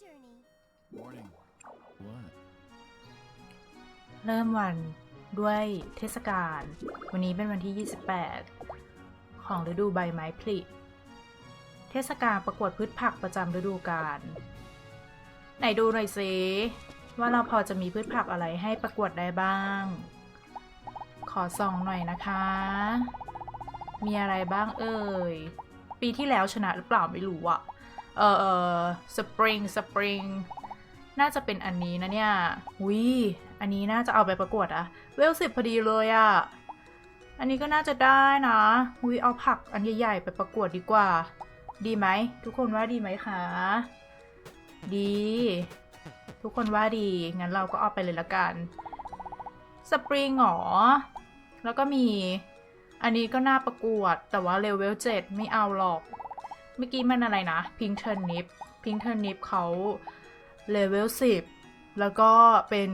journey. Morning. What? เริ่มวันด้วยเทศกาล วันนี้เป็นวันที่ 28 ของฤดูใบไม้ผลิ เทศกาลประกวดพืชผักประจำฤดูกาล ไหนดูหน่อยสิว่าเราพอจะมีพืชผักอะไรให้ประกวดได้บ้าง ขอส่องหน่อยนะคะ มีอะไรบ้างเอ่ย ปีที่แล้วชนะหรือเปล่าไม่รู้อะ เออเออสปริงสปริงน่าจะเป็นอันนี้นะเนี่ยวิอันนี้น่าจะเอาไปประกวดอะเวลสิบพอดีเลยอะอันนี้ก็น่าจะได้นะวิเอาผักอันใหญ่ๆไปประกวดดีกว่า ดีไหม ทุกคนว่าดีไหมคะ ดี ทุกคนว่าดี งั้นเราก็เอาไปเลยละกัน สปริงหรอ แล้วก็มี อันนี้ก็น่าประกวด แต่ว่าเลเวล7ไม่เอาหรอก เมื่อกี้มันอะไรนะพิงเทอร์นิปพิงเทอร์นิปเขาเลเวล10 แล้วก็เป็น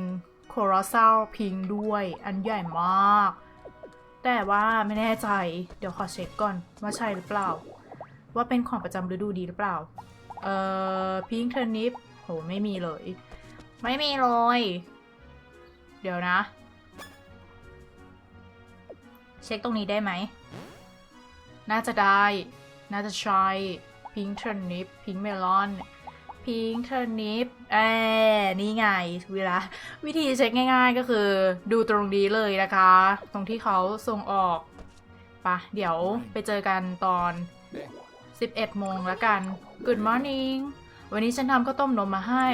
โคราซ a ลพิงด้วยอันใหญ่มาก แต่ว่าไม่แน่ใจเดี๋ยวขอเช็คก่อนว่าใช่หรือเปล่า ว่าเป็นของประจำฤดูดีหรือเปล่า เอ่อพิงเทอร์นิปโหไม่มีเลย ไม่มีเลย เดี๋ยวนะ เช็คตรงนี้ได้ไหม น่าจะได้ น่าจะใช่พิงเทอร์นิปพิงเมลอนพิงเทอร์นิปเอ้นี่ไงเวลาวิธีเช็คง่ายๆก็คือดูตรงนี้เลยนะคะ ตรงที่เขาส่งออกปะเดี๋ยวไปเจอกันตอน 11 โมงแล้วกัน Good morning วันนี้ฉันทำข้าวต้มนมมาให้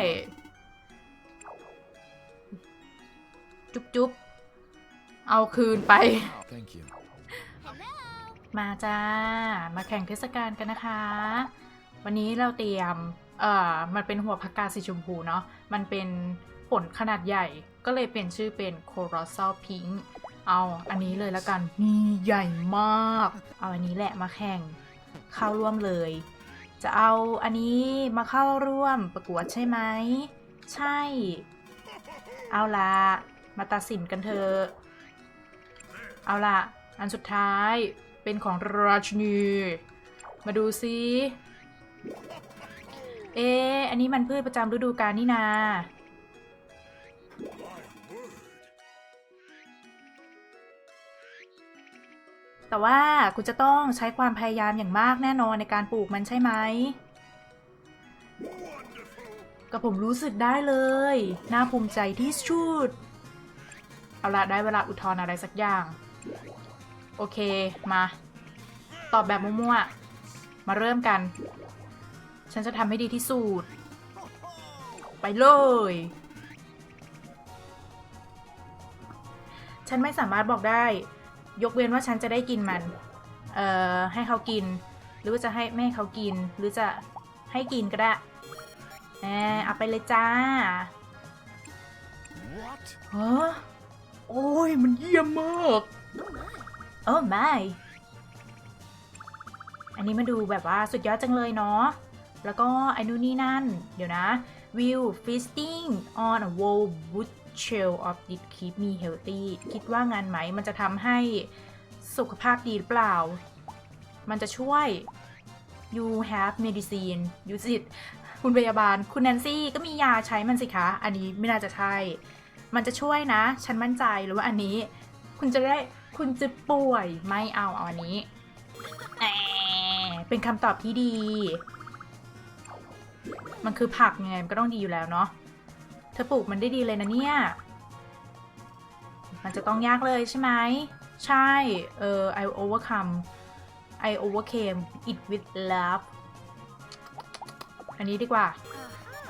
จุ๊บจุ๊บเอาคืนไป Thank you. Hello. มาจ้า มาแข่งเทศกาลกันนะคะ วันนี้เราเตรียม เอ่อ มันเป็นหัวผักกาดสีชมพูเนาะ มันเป็นผลขนาดใหญ่ ก็เลยเปลี่ยนชื่อเป็น Colossal Pink เอาอันนี้เลยละกัน นี่ใหญ่มาก เอาอันนี้แหละมาแข่ง เข้าร่วมเลย จะเอาอันนี้มาเข้าร่วมประกวดใช่ไหม ใช่ เอาละมาตัดสินกันเถอะ เอาละอันสุดท้าย เป็นของราชนี มาดูซิ เอ๊อันนี้มันพืชประจำฤดูกาลนี่นา แต่ว่าคุณจะต้องใช้ความพยายามอย่างมากแน่นอนในการปลูกมันใช่ไหมก็ผมรู้สึกได้เลย น่าภูมิใจที่สุด เอาละได้เวลาอุทธรณ์อะไรสักอย่าง โอเคมา ตอบแบบมั่วๆ มาเริ่มกัน ฉันจะทำให้ดีที่สุด ไปเลย ฉันไม่สามารถบอกได้ ยกเว้นว่าฉันจะได้กินมัน เอ่อ ให้เขากิน หรือว่าจะให้ไม่ให้เขากิน หรือจะให้กินก็ได้แหมเอาไปเลยจ้า What? ฮะโอ้ย มันเยี่ยมมาก โอ้ไม่ อันนี้มาดูแบบว่าสุดยอดจังเลยเนาะ แล้วก็ไอ้นู่นนี่นั่น เดี๋ยวนะ Will feasting on a whole wood shell of it keep me healthy คิดว่างานไหมมันจะทำให้สุขภาพดีหรือเปล่า มันจะช่วย you have medicine use it คุณพยาบาล คุณแนนซี่ก็มียาใช้มันสิคะ อันนี้ไม่น่าจะใช่ มันจะช่วยนะ ฉันมั่นใจหรือว่าอันนี้ คุณจะได้ คุณจะป่วยไม่เอาเอาอันนี้แหมเป็นคำตอบที่ดี มันคือผักยังไงมันก็ต้องดีอยู่แล้วเนาะเธอปลูกมันได้ดีเลยนะเนี่ย มันจะต้องยากเลยใช่ไหม ใช่ เออ I overcome I overcame it with love อันนี้ดีกว่า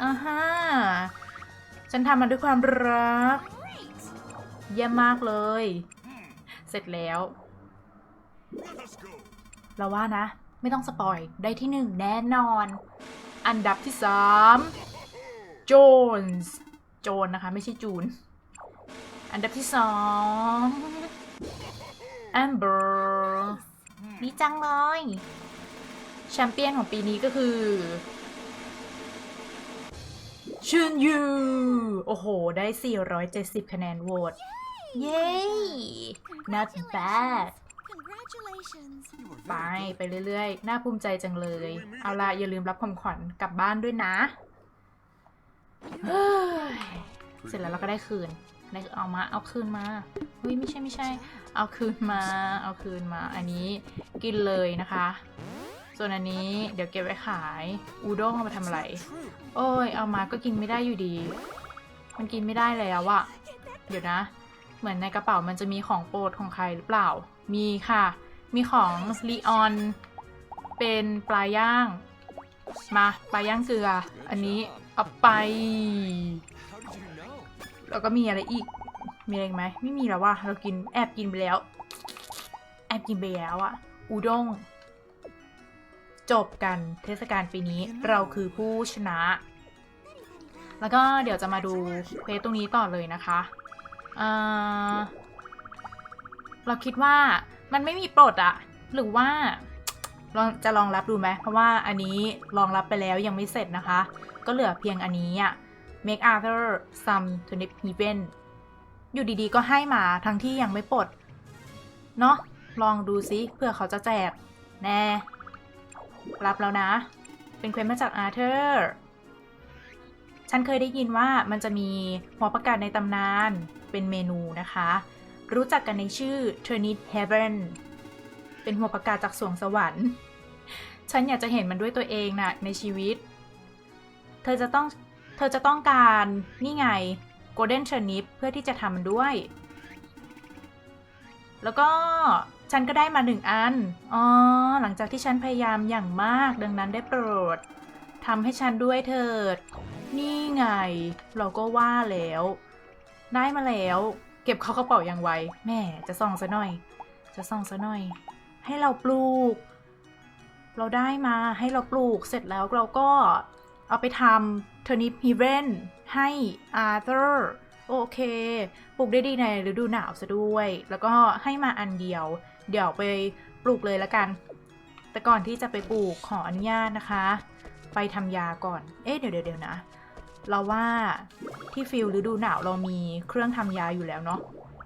อ่าฮะฉันทำมันด้วยความรัก Great. เยี่ยมมากเลย เสร็จแล้ว เราว่านะ ไม่ต้องสปอยได้ที่หนึ่งแน่นอน อันดับที่สามโจนส์โจนนะคะ ไม่ใช่จูน อันดับที่สองแอมเบอร์ดีจังเลยแชมเปี้ยนของปีนี้ก็คือชุนยู โอ้โห ได้ 470 คะแนนโหวต เย้ not bad Congratulations. You were ไป very good. ไปเรื่อยๆ น่าภูมิใจจังเลย เอาล่ะอย่าลืมรับของขวัญกลับบ้านด้วยนะเฮ้ยเสร็จแล้วเราก็ได้คืน ได้เอามา เอาคืนมา เฮ้ย ไม่ใช่ไม่ใช่ เอาคืนมา เอาคืนมา อันนี้กินเลยนะคะ ส่วนอันนี้เดี๋ยวเก็บไว้ขาย อูด้งเอามาทำอะไร โอ้ย เอามาก็กินไม่ได้อยู่ดี มันกินไม่ได้แล้วอะเดี๋ยวนะ เหมือนในกระเป๋ามันจะมีของโปรดของใครหรือเปล่า มีค่ะ มีของลีออนเป็นปลาย่าง มาปลาย่างเกลือ อันนี้เอาไป แล้วก็มีอะไรอีก มีอะไรไหม ไม่มีแล้วว่ะ เรากินแอบกินไปแล้ว แอบกินไปแล้วอะอูด้ง จบกันเทศกาลปีนี้เราคือผู้ชนะ แล้วก็เดี๋ยวจะมาดูเควสตรงนี้ต่อเลยนะคะ เออเราคิดว่ามันไม่มีปลดอะหรือว่าลองจะลองรับดูไหมเพราะว่าอันนี้ลองรับไปแล้วยังไม่เสร็จนะคะ ก็เหลือเพียงอันนี้อะ make other some to n i p event อยู่ดีๆก็ให้มาทั้งที่ยังไม่ปลด เนาะลองดูซิเพื่อเขาจะแจก แน่ รับแล้วนะ เป็นเควสมาจากอาร์เธอร์ ฉันเคยได้ยินว่ามันจะมีหัวประกาศในตำนานเป็นเมนูนะคะ รู้จักกันในชื่อ Turnip Heaven เป็นหัวประกาศจากสวงสวรรค์ ฉันอยากจะเห็นมันด้วยตัวเองนะในชีวิต เธอจะต้องเธอจะต้องการนี่ไง Golden Turnip เพื่อที่จะทำมันด้วย แล้วก็ฉันก็ได้มาหนึ่งอัน อ๋อ หลังจากที่ฉันพยายามอย่างมาก ดังนั้นได้โปรดทำให้ฉันด้วยเถิด นี่ไง เราก็ว่าแล้ว ได้มาแล้ว เก็บเข้ากระเป๋าย่างไวแม่จะส่องซะหน่อย จะส่องซะหน่อย ให้เราปลูก เราได้มาให้เราปลูกเสร็จแล้วเราก็เอาไปทำ turnip heaven ให้อาร์เธอร์โอเค ปลูกได้ดีในฤดูหนาวซะด้วย แล้วก็ให้มาอันเดียว เดี๋ยวไปปลูกเลยละกัน แต่ก่อนที่จะไปปลูกขออนุญาตนะคะ ไปทำยาก่อน เอ๊ะเดี๋ยวเดี๋ยวนะ เราว่าที่ฟิลฤดูหนาวเรามีเครื่องทำยาอยู่แล้วเนาะ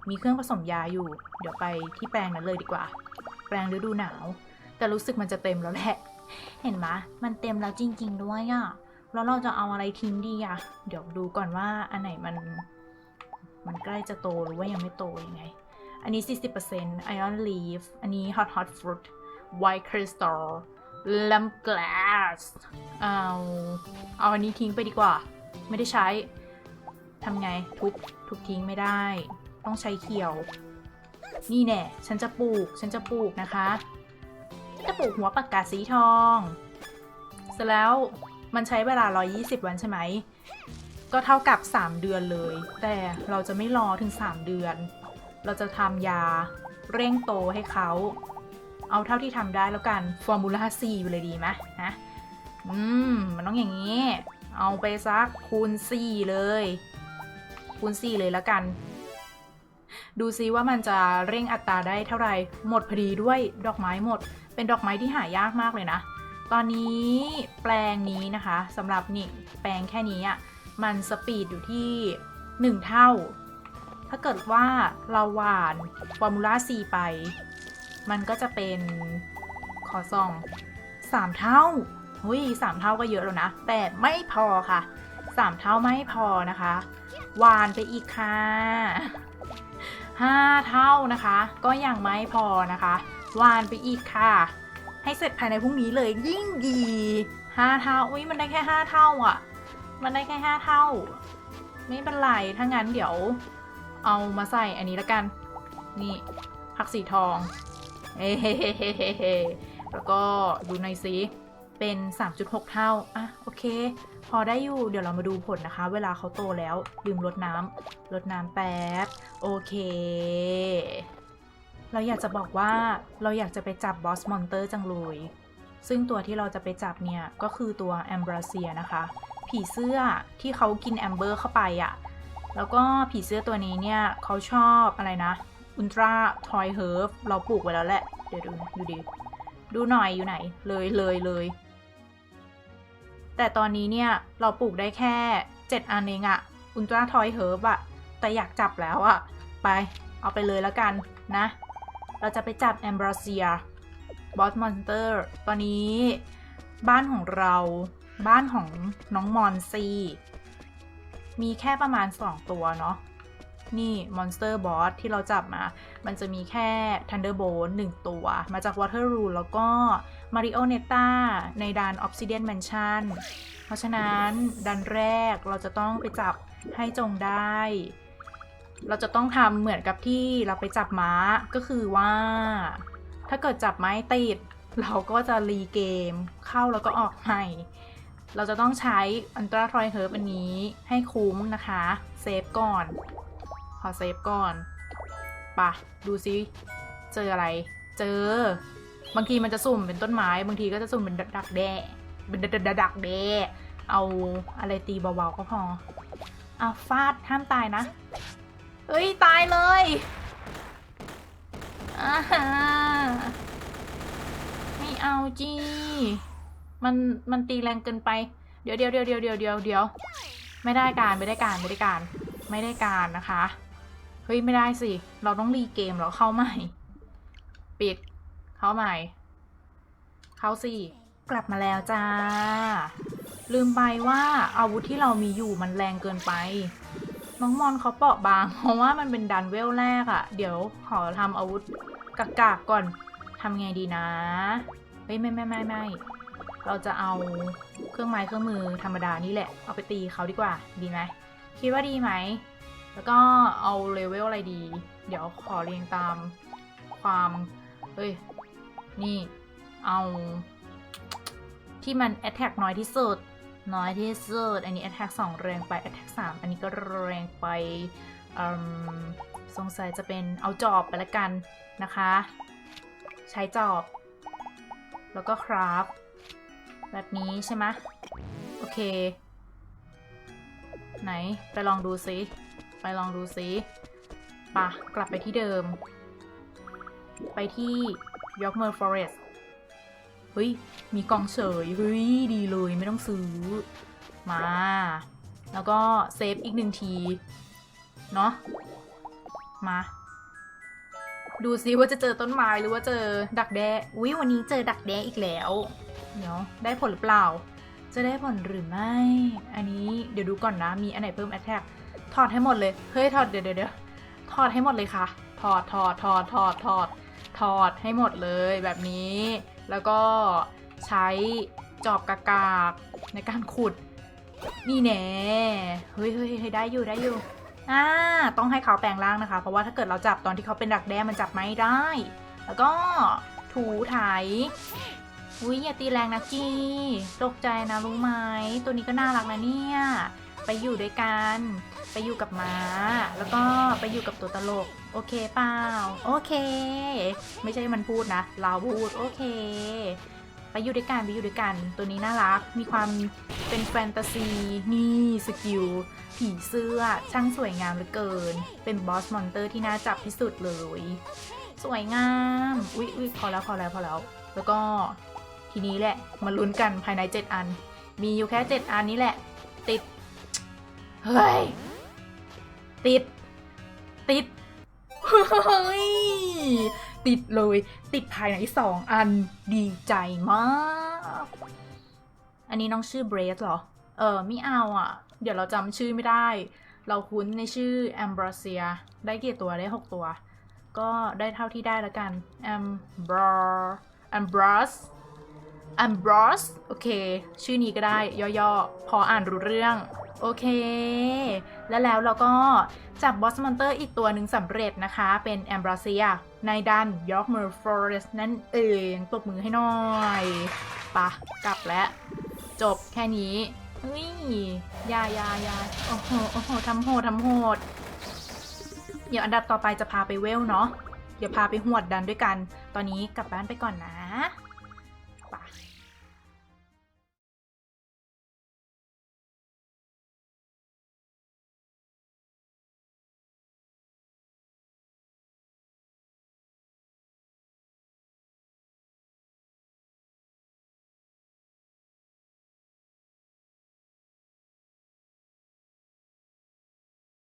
มีเครื่องผสมยาอยู่ เดี๋ยวไปที่แปลงนั้นเลยดีกว่า แปลงฤดูหนาว แต่รู้สึกมันจะเต็มแล้วแหละ เห็นไหมมันเต็มแล้วจริง ๆ ด้วยอะแล้วเราจะเอาอะไรทิ้งดีอะเดี๋ยวดูก่อนว่าอันไหนมัน มันใกล้จะโตหรือว่ายังไม่โตยังไง อันนี้ 40% iron leaf อันนี้ hot hot fruit white crystal lamb glass เอา เอาอันนี้ทิ้งไปดีกว่า ไม่ได้ใช้ทำไงทุบทุบทิ้งไม่ได้ ต้องใช้เขียว นี่แน่ฉันจะปลูก ฉันจะปลูกนะคะจะปลูกหัวปากกาสีทอง เสร็จแล้วมันใช้เวลา 120 วันใช่ไหม ก็เท่ากับ 3 เดือนเลย แต่เราจะไม่รอถึง 3 เดือน เราจะทำยาเร่งโตให้เขา เอาเท่าที่ทำได้แล้วกัน ฟอร์มูล่า4ไปเลยดีไหมนะ อืม มันต้องอย่างนี้ เอาไปซักคูณ 4 เลย คูณ 4 เลยแล้วกัน ดูซิว่ามันจะเร่งอัตราได้เท่าไหร่หมดพอดีด้วยดอกไม้หมด เป็นดอกไม้ที่หายากมากเลยนะ ตอนนี้แปลงนี้นะคะสำหรับนี่แปลงแค่นี้อะมันสปีดอยู่ที่ 1 เท่า ถ้าเกิดว่าเราหวานฟอร์มูล่า C ไป มันก็จะเป็นขอซอง 3 เท่า หุยสามเท่าก็เยอะแล้วนะ แต่ไม่พอค่ะ3เท่าไม่พอนะคะ วานไปอีกค่ะ5เท่านะคะ ก็ยังไม่พอนะคะ วานไปอีกค่ะ ให้เสร็จภายในพรุ่งนี้เลยยิ่งดี5เท่าอุ้ยมันได้แค่5เท่าอะ มันได้แค่5เท่า ไม่เป็นไรถ้างั้นเดี๋ยว เอามาใส่อันนี้ละกัน นี่ผักสีทองเฮ้แล้วก็ดูหน่อยสิ เป็น 3.6 เท่า อะ โอเค พอได้อยู่ เดี๋ยวเรามาดูผลนะคะ เวลาเขาโตแล้วลืมลดน้ำลดน้ำแป๊บ โอเค เราอยากจะบอกว่าเราอยากจะไปจับบอสมอนเตอร์จังเลย ซึ่งตัวที่เราจะไปจับเนี่ย ก็คือตัวแอมบราเซียนะคะ ผีเสื้อที่เขากินแอมเบอร์เข้าไปอะ่ะ แล้วก็ผีเสื้อตัวนี้เนี่ยเขาชอบอะไรนะอุลตราทอยเฮิร์ฟเราปลูกไว้แล้วแหละ เดี๋ยวดูดูดิดูหน่อยอยู่ไหน เลยเลยเลย แต่ตอนนี้เนี่ยเราปลูกได้แค่ 7 อันเองอะอุลตราทอยเฮิร์ฟอะแต่อยากจับแล้วอะไป เอาไปเลยแล้วกันนะ เราจะไปจับแอมบราเซียบอสมอนเตอร์ตอนนี้บ้านของเราบ้านของน้องมอนซีมีแค่ประมาณ 2 ตัวเนาะนี่ Monster Boss ที่เราจับมา มันจะมีแค่ Thunderbolt 1ตัว มาจาก Water Rule แล้วก็ Marionetta ในด่าน Obsidian Mansion เพราะฉะนั้นดันแรกเราจะต้องไปจับให้จงได้ เราจะต้องทำเหมือนกับที่เราไปจับม้าก็คือว่า ถ้าเกิดจับไม้ติด เราก็จะรีเกมเข้าแล้วก็ออกใหม่เราจะต้องใช้อันตราทรอยเฮิร์บอันนี้ให้คุ้มนะคะ เซฟก่อน ขอเซฟก่อนปะดูซิ เจออะไร เจอ บางทีมันจะสุ่มเป็นต้นไม้ บางทีก็จะสุ่มเป็นดักแด้เป็นดักดักแด้เอาอะไรตีเบาๆก็พออะฟาดห้ามตายนะ เฮ้ย ตายเลยอ่าฮะไม่เอาจีมันมันตีแรงเกินไป เดี๋ยวเดี๋ยวเดี๋ยวเดี๋ยวเดี๋ยวเดี๋ยวเดี๋ยวไม่ได้การไม่ได้การไม่ได้การ ไม่ได้การนะคะ เฮ้ย ไม่ได้สิ เราต้องรีเกมแล้วเข้าใหม่ ปิด เข้าใหม่ เข้าสิกลับมาแล้วจ้า ลืมไปว่าอาวุธที่เรามีอยู่มันแรงเกินไป น้องมอนเขาเปราะบาง เพราะว่ามันเป็นดันเวลแรกอะ่ะ เดี๋ยวขอทำอาวุธกากๆก่อนทำไงดีนะเฮ้ยไม่ไม่ไม่ไม่เราจะเอาเครื่องไม้เครื่องมือธรรมดานี่แหละ เอาไปตีเขาดีกว่า ดีไหมคิดว่าดีไหม แล้วก็เอาเลเวลอะไรดี เดี๋ยวขอเรียงตามความ เฮ้ย นี่เอาที่มัน attack น้อยที่สุด น้อยที่สุด อันนี้ attack 2แรงไป attack 3อันนี้ก็แรงไปสงสัยจะเป็นเอาจอบไปละกันนะคะ ใช้จอบ แล้วก็คราฟแบบนี้ใช่ไหมโอเค ไหน ไปลองดูซิ ไปลองดูซิปะกลับไปที่เดิม ไปที่ ยอ k เมอร์ฟอเรสเฮ้ย มีกองเฉย เฮ้ย ดีเลยไม่ต้องซื้อ มา แล้วก็เซฟอีกหนึ่งที เนาะมา ดูซิว่าจะเจอต้นไม้หรือว่าเจอดักแด้อุ้ยวันนี้เจอดักแด้อีกแล้ว เดี๋ยวได้ผลหรือเปล่า จะได้ผลหรือไม่ อันนี้เดี๋ยวดูก่อนนะ มีอันไหนเพิ่ม attack ถอดให้หมดเลย เฮ้ยถอดเดี๋ยวเดี๋ยวเดี๋ยวถอดให้หมดเลยค่ะ ถอดถอดถอดถอดถอดถอด ถอดให้หมดเลยแบบนี้ แล้วก็ใช้จอบกากากในการขุด นี่แน่เฮ้ยเฮ้ยเฮ้ยได้อยู่ได้อยู่อ่าต้องให้เขาแปลงร่างนะคะ เพราะว่าถ้าเกิดเราจับตอนที่เขาเป็นดักแด้มันจับไม่ได้ แล้วก็ถูไถอุ้ยอย่าตีแรงนะจี้ตกใจนะรู้ไหมตัวนี้ก็น่ารักนะเนี่ย ไปอยู่ด้วยกัน ไปอยู่กับม้า แล้วก็ไปอยู่กับตัวตลก โอเคเปล่า โอเค ไม่ใช่มันพูดนะ เราพูด โอเค ไปอยู่ด้วยกัน ไปอยู่ด้วยกัน ตัวนี้น่ารัก มีความเป็นแฟนตาซี นี่สกิล ผีเสื้อ ช่างสวยงามเหลือเกิน เป็นบอสมอนเตอร์ที่น่าจับที่สุดเลย สวยงาม อุ๊ยอุ๊ยพอแล้ว พอแล้ว พอแล้ว แล้วก็ทีนี้แหละ มาลุ้นกันภายใน 7 อัน มีอยู่แค่ 7 อันนี้แหละ ติด เฮ้ย ติด ติด เฮ้ย ติดเลย ติดภายใน2อันดีใจมาก อันนี้น้องชื่อเบรสเหรอ เออ ไม่เอาอะ เดี๋ยวเราจำชื่อไม่ได้ เราคุ้นในชื่อแอมบร s เซีย ได้กี่ตัวได้ 6 ตัว ก็ได้เท่าที่ได้แล้วกันแอมบรแอมบร s แอมบร s โอเค ชื่อนี้ก็ได้ย่อๆ พออ่านรู้เรื่อง โอเค และแล้วเราก็จับบอสมอนเตอร์อีกตัวหนึ่งสำเร็จนะคะ เป็นแอมบร s เซียในดันยอ k เมอร์ฟอเรสนั่นเองตบมือให้หน่อยปะกลับแล้ว จบแค่นี้เฮ้ยยายายาโอ้โหโอ้โหทำโหดทำโหดเดี๋ยวอันดับต่อไปจะพาไปเวลเนาะเดี๋ยวพาไปหวดดันด้วยกัน ตอนนี้กลับบ้านไปก่อนนะ